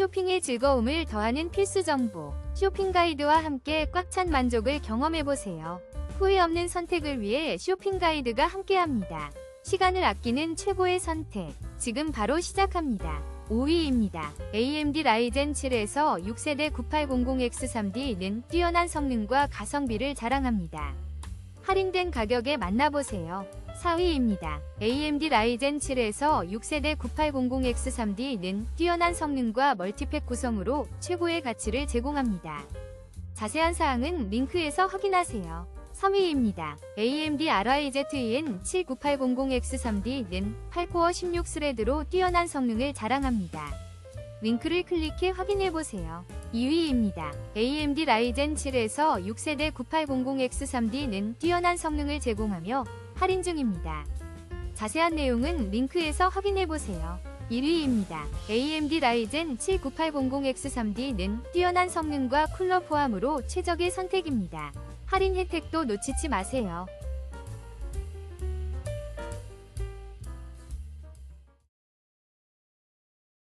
쇼핑의 즐거움을 더하는 필수 정보. 쇼핑 가이드와 함께 꽉 찬 만족을 경험해보세요. 후회 없는 선택을 위해 쇼핑 가이드가 함께합니다. 시간을 아끼는 최고의 선택. 지금 바로 시작합니다. 5위입니다. AMD 라이젠 7에서 6세대 9800X3D는 뛰어난 성능과 가성비를 자랑합니다. 할인된 가격에 만나보세요. 4위입니다. AMD 라이젠 7에서 6세대 9800X3D는 뛰어난 성능과 멀티팩 구성으로 최고의 가치를 제공합니다. 자세한 사항은 링크에서 확인하세요. 3위입니다. AMD RIZEN 79800X3D는 8코어 16스레드로 뛰어난 성능을 자랑합니다. 링크를 클릭해 확인해보세요. 2위입니다. AMD 라이젠 7에서 6세대 9800X3D는 뛰어난 성능을 제공하며 할인 중입니다. 자세한 내용은 링크에서 확인해보세요. 1위입니다. AMD 라이젠 79800X3D는 뛰어난 성능과 쿨러 포함으로 최적의 선택입니다. 할인 혜택도 놓치지 마세요.